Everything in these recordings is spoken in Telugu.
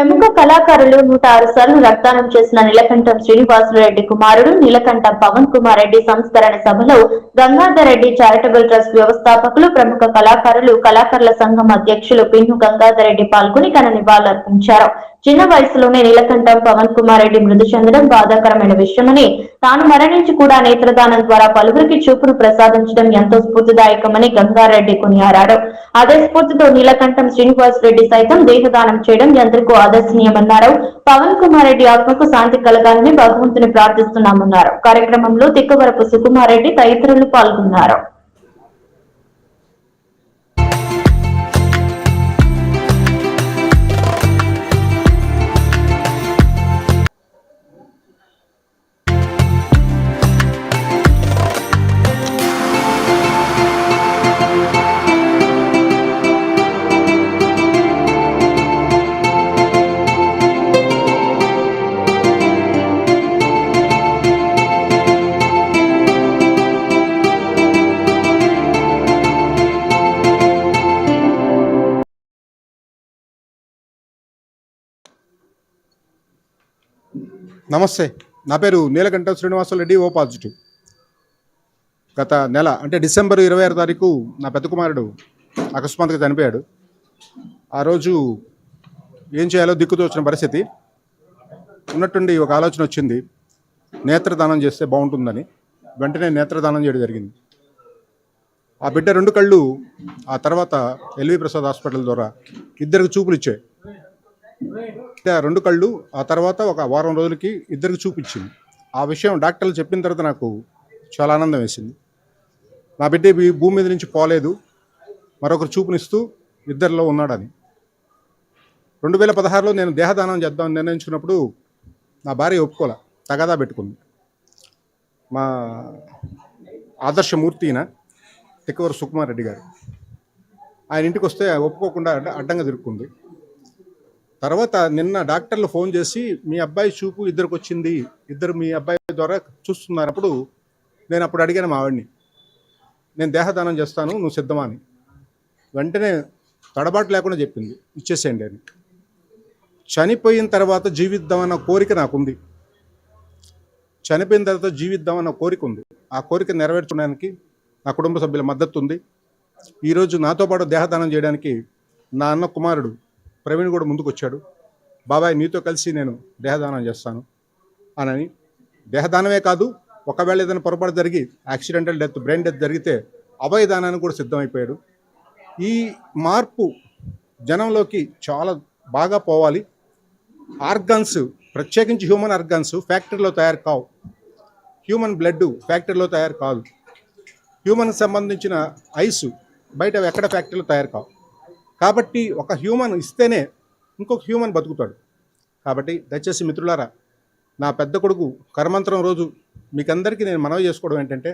ప్రముఖ కళాకారులు నూట ఆరు సార్లు రక్తదానం చేసిన నీలకంఠం శ్రీనివాసులరెడ్డి కుమారుడు నీలకంఠం పవన్ కుమార్ రెడ్డి సంస్కరణ సభలో గంగాధర్ రెడ్డి చారిటబుల్ ట్రస్ట్ వ్యవస్థాపకులు ప్రముఖ కళాకారులు కళాకారుల సంఘం అధ్యక్షులు పిన్ను గంగాధర్ రెడ్డి పాల్గొని ఘన నివాళులర్పించారు. చిన్న వయసులోనే నీలకంఠం పవన్ కుమార్ రెడ్డి మృతి చెందడం బాధాకరమైన విషయమని తాను మరణించి కూడా నేత్రదానం ద్వారా పలువురికి చూపును ప్రసాదించడం ఎంతో స్ఫూర్తిదాయకమని గంగారెడ్డి కొనియారాడు అదే స్ఫూర్తితో నీలకంఠం శ్రీనివాస్ రెడ్డి సైతం దేహదానం చేయడం ఎందరికో ఆదర్శనీయమన్నారు. పవన్ కుమార్ రెడ్డి ఆత్మకు శాంతి కలగాలని భగవంతుని ప్రార్థిస్తున్నామన్నారు. కార్యక్రమంలో తిక్కవరపు సుకుమార్ రెడ్డి తదితరులు పాల్గొన్నారు. నమస్తే. నా పేరు నీలకంఠ శ్రీనివాసరెడ్డి ఓ పాజిటివ్. గత నెల అంటే డిసెంబర్ ఇరవై ఆరు తారీఖు నా పెద్ద కుమారుడు అకస్మాత్తుగా చనిపోయాడు. ఆ రోజు ఏం చేయాలో దిక్కుతోచిన పరిస్థితి. ఉన్నట్టుండి ఒక ఆలోచన వచ్చింది. నేత్రదానం చేస్తే బాగుంటుందని. వెంటనే నేత్రదానం చేయడం జరిగింది. ఆ బిడ్డ రెండు కళ్ళు ఆ తర్వాత ఎల్వి ప్రసాద్ హాస్పిటల్ ద్వారా ఇద్దరికి చూపులు ఇచ్చాయి రెండు కళ్ళు ఆ తర్వాత ఒక వారం రోజులకి ఇద్దరికి చూపించింది. ఆ విషయం డాక్టర్లు చెప్పిన తర్వాత నాకు చాలా ఆనందం వేసింది. నా బిడ్డ ఈ భూమి మీద నుంచి పోలేదు. మరొకరు చూపునిస్తూ ఇద్దరిలో ఉన్నాడని. రెండు వేల పదహారులో నేను దేహదానం చేద్దామని నిర్ణయించుకున్నప్పుడు నా భార్య ఒప్పుకోలే తగాదా పెట్టుకుంది. మా ఆదర్శమూర్తి ఈయన తిక్కవర సుకుమార్ రెడ్డి గారు. ఆయన ఇంటికి వస్తే ఒప్పుకోకుండా అడ్డంగా తిరుక్కుంది. తర్వాత నిన్న డాక్టర్లు ఫోన్ చేసి మీ అబ్బాయి చూపు ఇద్దరికి వచ్చింది ఇద్దరు మీ అబ్బాయి ద్వారా చూస్తున్నప్పుడు నేను అప్పుడు అడిగాను మా ఆవిడ్ని నేను దేహదానం చేస్తాను నువ్వు సిద్ధమా అని. వెంటనే తడబాటు లేకుండా చెప్పింది. ఇచ్చేసేయండి అని. చనిపోయిన తర్వాత జీవిద్దామన్న కోరిక నాకుంది. చనిపోయిన తర్వాత జీవిద్దామన్న కోరిక ఉంది. ఆ కోరిక నెరవేర్చడానికి నా కుటుంబ సభ్యుల మద్దతు ఉంది. ఈరోజు నాతో పాటు దేహదానం చేయడానికి నా అన్న కుమారుడు ప్రవీణ్ కూడా ముందుకు వచ్చాడు బాబాయ్ నీతో కలిసి నేను దేహదానం చేస్తాను అనని. దేహదానమే కాదు ఒకవేళ ఏదైనా పొరపాటు జరిగి యాక్సిడెంటల్ డెత్ బ్రెయిన్ డెత్ జరిగితే అభయదానానికి కూడా సిద్ధమైపోయాడు. ఈ మార్పు జనంలోకి చాలా బాగా పోవాలి. ఆర్గన్స్ ప్రత్యేకించి హ్యూమన్ ఆర్గన్స్ ఫ్యాక్టరీలో తయారు కావు. హ్యూమన్ బ్లడ్ ఫ్యాక్టరీలో తయారు కాదు. హ్యూమన్కి సంబంధించిన ఐసు బయట ఎక్కడ ఫ్యాక్టరీలో తయారు కావు. కాబట్టి ఒక హ్యూమన్ ఇస్తేనే ఇంకొక హ్యూమన్ బతుకుతాడు. కాబట్టి దయచేసి మిత్రులారా నా పెద్ద కొడుకు కర్మంతరం రోజు మీకందరికీ నేను మనవి చేసుకోవడం ఏంటంటే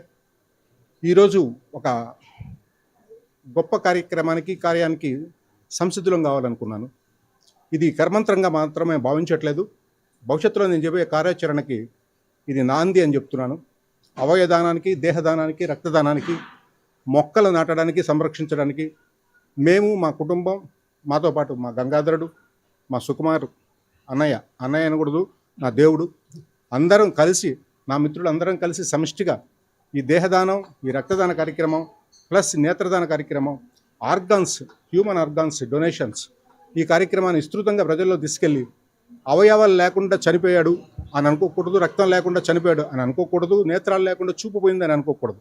ఈరోజు ఒక గొప్ప కార్యక్రమానికి కార్యానికి సంసిద్ధులం కావాలనుకున్నాను. ఇది కర్మంతరంగా మాత్రమే భావించట్లేదు. భవిష్యత్తులో నేను చెప్పే కార్యాచరణకి ఇది నాంది అని చెప్తున్నాను. అవయదానానికి దేహదానానికి రక్తదానానికి మొక్కలు నాటడానికి సంరక్షించడానికి మేము మా కుటుంబం మాతో పాటు మా గంగాధరుడు మా సుకుమార్ అన్నయ్య అన్నయ్య అనకూడదు నా దేవుడు అందరం కలిసి నా మిత్రులు అందరం కలిసి సమిష్టిగా ఈ దేహదానం ఈ రక్తదాన కార్యక్రమం ప్లస్ నేత్రదాన కార్యక్రమం ఆర్గాన్స్ హ్యూమన్ ఆర్గాన్స్ డొనేషన్స్ ఈ కార్యక్రమాన్ని విస్తృతంగా ప్రజల్లో తీసుకెళ్ళి అవయవాలు లేకుండా చనిపోయాడు అని అనుకోకూడదు రక్తం లేకుండా చనిపోయాడు అని అనుకోకూడదు నేత్రాలు లేకుండా చూపు పోయిందని అనుకోకూడదు.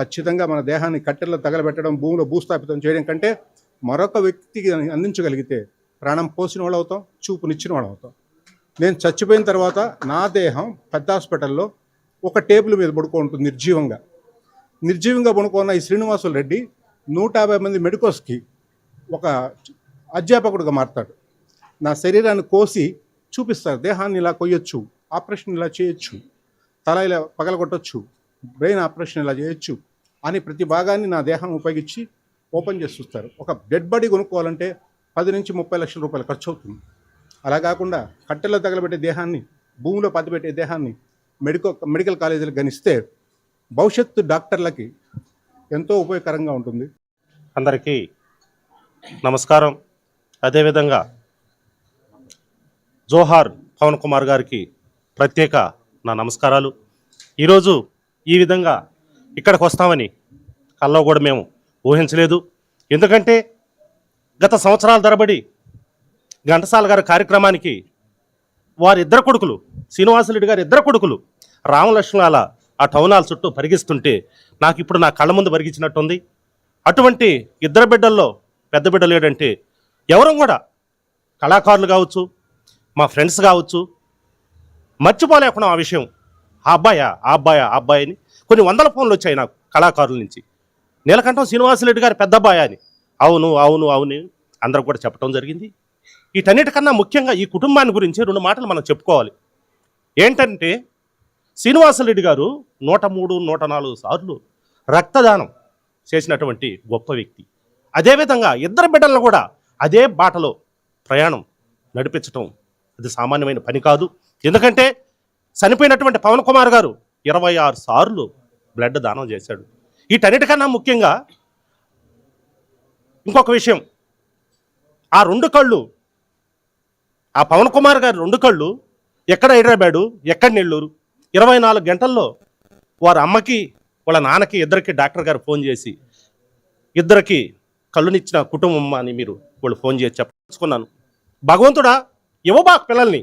ఖచ్చితంగా మన దేహాన్ని కట్టెల్లో తగలబెట్టడం భూమిలో భూస్థాపితం చేయడం కంటే మరొక వ్యక్తికి అందించగలిగితే ప్రాణం పోసిన వాళ్ళు అవుతాం చూపునిచ్చిన వాళ్ళు అవుతాం. నేను చచ్చిపోయిన తర్వాత నా దేహం పెద్ద హాస్పిటల్లో ఒక టేబుల్ మీద పడుకుంటుంది నిర్జీవంగా. నిర్జీవంగా పడుకున్న ఈ శ్రీనివాసులు రెడ్డి నూట యాభై మంది మెడికోస్కి ఒక అధ్యాపకుడిగా మారతాడు. నా శరీరాన్ని కోసి చూపిస్తారు దేహాన్ని ఇలా కొయ్యొచ్చు ఆపరేషన్ ఇలా చేయొచ్చు తల ఇలా పగలగొట్టచ్చు బ్రెయిన్ ఆపరేషన్ ఇలా చేయొచ్చు అని ప్రతి భాగాన్ని నా దేహం ఉపయోగించి ఓపెన్ చేసి చూస్తారు. ఒక డెడ్ బాడీ కొనుక్కోవాలంటే పది నుంచి ముప్పై లక్షల రూపాయలు ఖర్చు అవుతుంది అలా కాకుండా కట్టెల్లో తగలబెట్టే దేహాన్ని భూమిలో పత్తిపెట్టే దేహాన్ని మెడికో మెడికల్ కాలేజీలకు గనిస్తే భవిష్యత్తు డాక్టర్లకి ఎంతో ఉపయోగకరంగా ఉంటుంది. అందరికీ నమస్కారం. అదేవిధంగా జోహార్ పవన్ కుమార్ గారికి ప్రత్యేక నా నమస్కారాలు. ఈరోజు ఈ విధంగా ఇక్కడికి వస్తామని కల్లో కూడా మేము ఊహించలేదు. ఎందుకంటే గత సంవత్సరాల తరబడి ఘంటసాల గారి కార్యక్రమానికి వారిద్దరు కొడుకులు శ్రీనివాసరెడ్డి గారి ఇద్దరు కొడుకులు రామలక్ష్మణాల ఆ టౌన్ హాల్ చుట్టూ పరిగిస్తుంటే నాకు ఇప్పుడు నా కళ్ళ ముందు పరిగించినట్టుంది అటువంటి ఇద్దరు బిడ్డల్లో పెద్ద బిడ్డలు ఏంటంటే ఎవరం కూడా కళాకారులు కావచ్చు మా ఫ్రెండ్స్ కావచ్చు మర్చిపోలేకుండా ఆ విషయం. ఆ అబ్బాయా ఆ అబ్బాయా ఆ అబ్బాయి అని కొన్ని వందల ఫోన్లు వచ్చాయి నాకు కళాకారుల నుంచి. నీలకంఠం శ్రీనివాసరెడ్డి గారు పెద్ద అబ్బాయి అని అవును అవును అవును అందరూ కూడా చెప్పడం జరిగింది. వీటన్నిటికన్నా ముఖ్యంగా ఈ కుటుంబాన్ని గురించి రెండు మాటలు మనం చెప్పుకోవాలి. ఏంటంటే శ్రీనివాసరెడ్డి గారు నూట మూడు నూట నాలుగు సార్లు రక్తదానం చేసినటువంటి గొప్ప వ్యక్తి. అదేవిధంగా ఇద్దరు బిడ్డలను కూడా అదే బాటలో ప్రయాణం నడిపించటం అది సామాన్యమైన పని కాదు. ఎందుకంటే చనిపోయినటువంటి పవన్ కుమార్ గారు ఇరవై ఆరు సార్లు బ్లడ్ దానం చేశాడు. వీటన్నిటికన్నా ముఖ్యంగా ఇంకొక విషయం. ఆ రెండు కళ్ళు ఆ పవన్ కుమార్ గారి రెండు కళ్ళు ఎక్కడ హైదరాబాదు ఎక్కడ నెల్లూరు? ఇరవై నాలుగు గంటల్లో వారి అమ్మకి వాళ్ళ నాన్నకి ఇద్దరికి డాక్టర్ గారు ఫోన్ చేసి ఇద్దరికి కళ్ళునిచ్చిన కుటుంబం అని మీరు వాళ్ళు ఫోన్ చేసి చెప్పుకున్నాను భగవంతుడా ఇవ్వబాకు పిల్లల్ని.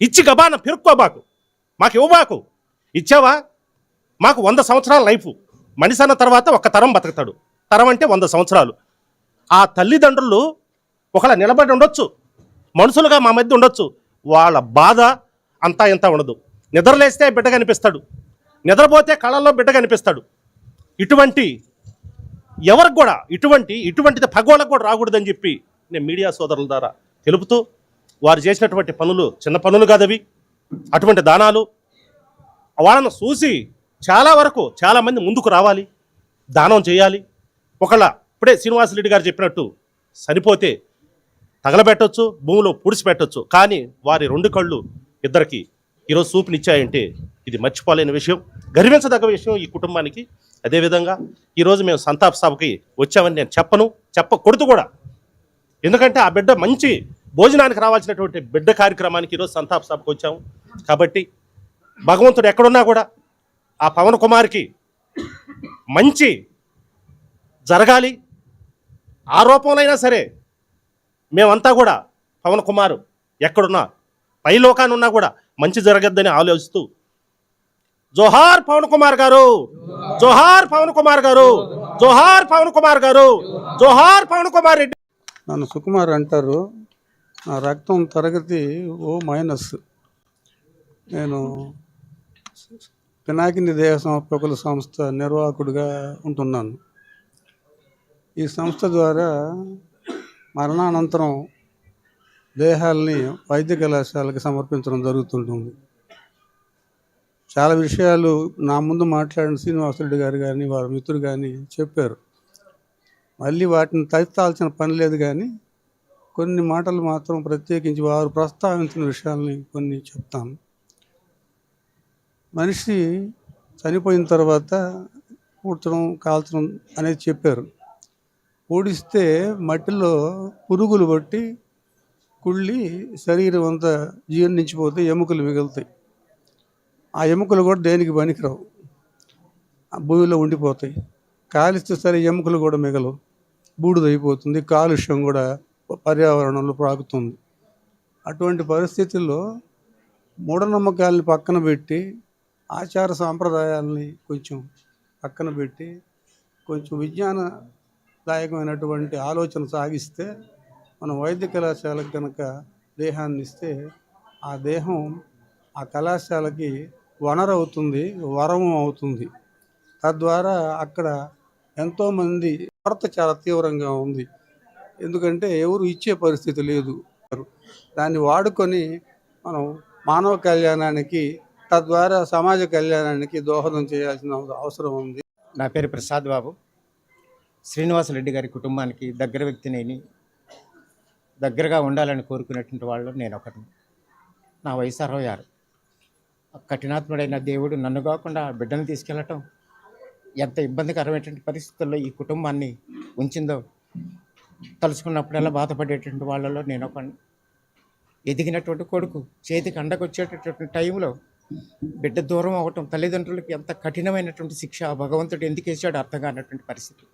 ఇచ్చి గబాన పెరుక్కోబాకు. మాకు ఇవ్వబాకు. ఇచ్చావా? మాకు వంద సంవత్సరాల లైఫ్. మనిషి అన్న తర్వాత ఒక తరం బతుకుతాడు. తరం అంటే వంద సంవత్సరాలు. ఆ తల్లిదండ్రులు ఒకలా నిలబడి ఉండొచ్చు. మనుషులుగా మా మధ్య ఉండొచ్చు. వాళ్ళ బాధ అంతా ఇంత ఉండదు. నిద్రలేస్తే బిడ్డ కనిపిస్తాడు. నిద్రపోతే కళ్ళల్లో బిడ్డ కనిపిస్తాడు. ఇటువంటి ఎవరికి కూడా ఇటువంటి ఇటువంటిది పగోళ్ళకు కూడా రాకూడదని చెప్పి నేను మీడియా సోదరుల ద్వారా తెలుపుతూ వారు చేసినటువంటి పనులు చిన్న పనులు కాదవి. అటువంటి దానాలు వాళ్ళను చూసి చాలా వరకు చాలామంది ముందుకు రావాలి దానం చేయాలి. ఒకళ్ళ ఇప్పుడే శ్రీనివాసరెడ్డి గారు చెప్పినట్టు సరిపోతే తగలబెట్టొచ్చు భూమిలో పుడిచిపెట్టొచ్చు. కానీ వారి రెండు కళ్ళు ఇద్దరికి ఈరోజు చూపునిచ్చాయంటే ఇది మర్చిపోలేని విషయం. గర్వించదగ్గ విషయం ఈ కుటుంబానికి. అదేవిధంగా ఈరోజు మేము సంతాప సభకి వచ్చామని నేను చెప్పను చెప్పకూడదు కూడా. ఎందుకంటే ఆ బిడ్డ మంచి భోజనానికి రావాల్సినటువంటి బిడ్డ కార్యక్రమానికి ఈరోజు సంతాప సభకు వచ్చాము. కాబట్టి భగవంతుడు ఎక్కడున్నా కూడా ఆ పవన్ కుమార్కి మంచి జరగాలి. ఆ రూపంలోనైనా సరే మేమంతా కూడా పవన్ కుమార్ ఎక్కడున్నా పై లోకానున్నా కూడా మంచి జరగద్దని ఆలోచిస్తూ జోహార్ పవన్ కుమార్ గారు జోహార్ పవన్ కుమార్ గారు జోహార్ పవన్ కుమార్ గారు జోహార్ పవన్ కుమార్ రెడ్డి. నన్ను సుకుమార్ అంటారు. నా రక్తం తరగతి ఓ మైనస్. నేను పినాకిని దేహ సమర్పకుల సంస్థ నిర్వాహకుడిగా ఉంటున్నాను. ఈ సంస్థ ద్వారా మరణానంతరం దేహాల్ని వైద్య కళాశాలకు సమర్పించడం జరుగుతుంటుంది. చాలా విషయాలు నా ముందు మాట్లాడిన శ్రీనివాసరెడ్డి గారు కానీ వారి మిత్రుడు కానీ చెప్పారు. మళ్ళీ వాటిని తలెత్తాల్సిన పని లేదు కానీ కొన్ని మాటలు మాత్రం ప్రత్యేకించి వారు ప్రస్తావించిన విషయాల్ని కొన్ని చెప్తాను. మనిషి చనిపోయిన తర్వాత పూడ్చడం కాల్చడం అనేది చెప్పారు. పూడిస్తే మట్టిలో పురుగులు పట్టి కుళ్ళి శరీరం అంతా జీర్ణించిపోతే ఎముకలు మిగులుతాయి. ఆ ఎముకలు కూడా దేనికి పనికిరావు? ఆ భూమిలో ఉండిపోతాయి. కాలిస్తే సరే ఎముకలు కూడా మిగలవు. బూడిదైపోతుంది కాలుష్యం కూడా పర్యావరణంలో ప్రాకుతుంది. అటువంటి పరిస్థితుల్లో మూఢనమ్మకాలని పక్కన పెట్టి ఆచార సాంప్రదాయాలని కొంచెం పక్కన పెట్టి కొంచెం విజ్ఞానదాయకమైనటువంటి ఆలోచన సాగిస్తే మనం వైద్య కళాశాలకు కనుక దేహాన్ని ఇస్తే ఆ దేహం ఆ కళాశాలకి వనరవుతుంది వరము అవుతుంది. తద్వారా అక్కడ ఎంతోమంది కొరత చాలా తీవ్రంగా ఉంది. ఎందుకంటే ఎవరు ఇచ్చే పరిస్థితి లేదు. దాన్ని వాడుకొని మనం మానవ కళ్యాణానికి తద్వారా సమాజ కళ్యాణానికి దోహదం చేయాల్సిన అవసరం ఉంది. నా పేరు ప్రసాద్ బాబు. శ్రీనివాసరెడ్డి గారి కుటుంబానికి దగ్గర వ్యక్తిని దగ్గరగా ఉండాలని కోరుకునేటువంటి వాళ్ళు నేను ఒకరిని. నా వయసు అరవై ఆరు. కఠినాత్ముడైన దేవుడు నన్ను కాకుండా బిడ్డను తీసుకెళ్ళటం ఎంత ఇబ్బందికరమైనటువంటి పరిస్థితుల్లో ఈ కుటుంబాన్ని ఉంచిందో తలుచుకున్నప్పుడల్లా బాధపడేటువంటి వాళ్ళలో నేను ఒక ఎదిగినటువంటి కొడుకు చేతికి అండకొచ్చేటటువంటి టైంలో బిడ్డ దూరం అవ్వటం తల్లిదండ్రులకి ఎంత కఠినమైనటువంటి శిక్ష భగవంతుడు ఎందుకు వేసాడు అర్థం కానటువంటి పరిస్థితి.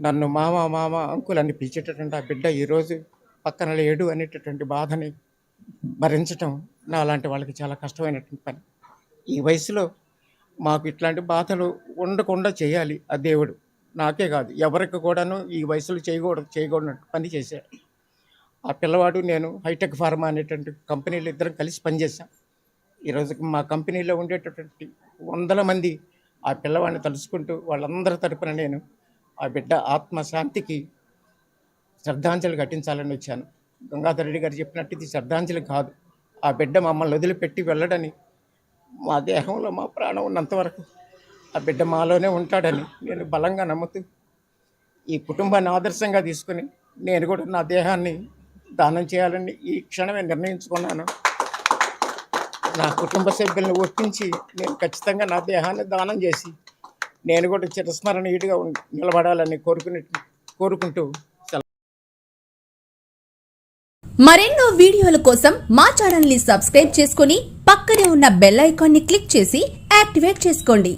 నన్ను మామ మామ అంకుల్ అని పిలిచేటటువంటి ఆ బిడ్డ ఈరోజు పక్కన లేడు అనేటటువంటి బాధని భరించటం నా లాంటి వాళ్ళకి చాలా కష్టమైనటువంటి పని. ఈ వయసులో మాకు ఇట్లాంటి బాధలు ఉండకుండా చేయాలి. ఆ దేవుడు నాకే కాదు ఎవరికి కూడాను ఈ వయసులో చేయకూడదు చేయకూడనట్టు పని చేశాడు. ఆ పిల్లవాడు నేను హైటెక్ ఫార్మా అనేటువంటి కంపెనీలు ఇద్దరం కలిసి పనిచేశాం. ఈరోజు మా కంపెనీలో ఉండేటటువంటి వందల మంది ఆ పిల్లవాడిని తలుచుకుంటూ వాళ్ళందరి తరపున నేను ఆ బిడ్డ ఆత్మశాంతికి శ్రద్ధాంజలి ఘటించాలని వచ్చాను. గంగాధర్ రెడ్డి గారు చెప్పినట్టు ఇది శ్రద్ధాంజలి కాదు. ఆ బిడ్డ మమ్మల్ని వదిలిపెట్టి వెళ్ళడని మా దేహంలో మా ప్రాణం ఉన్నంతవరకు ఆ బిడ్డ మాలోనే ఉంటాడని నేను బలంగా నమ్ముతూ ఈ కుటుంబాన్ని ఆదర్శంగా తీసుకుని నేను కూడా నా దేహాన్ని దానం చేయాలని ఈ క్షణమే నిర్ణయించుకున్నాను. నా కుటుంబ సభ్యులను ఒప్పించి నేను ఖచ్చితంగా నా దేహాన్ని దానం చేసి నేను కూడా చిరస్మరణీయుడిగా నిలబడాలని కోరుకునే కోరుకుంటూ మరెన్నో వీడియోల కోసం మా ఛానల్ని సబ్స్క్రైబ్ చేసుకుని పక్కనే ఉన్న బెల్ ఐకాన్ని క్లిక్ చేసి యాక్టివేట్ చేసుకోండి.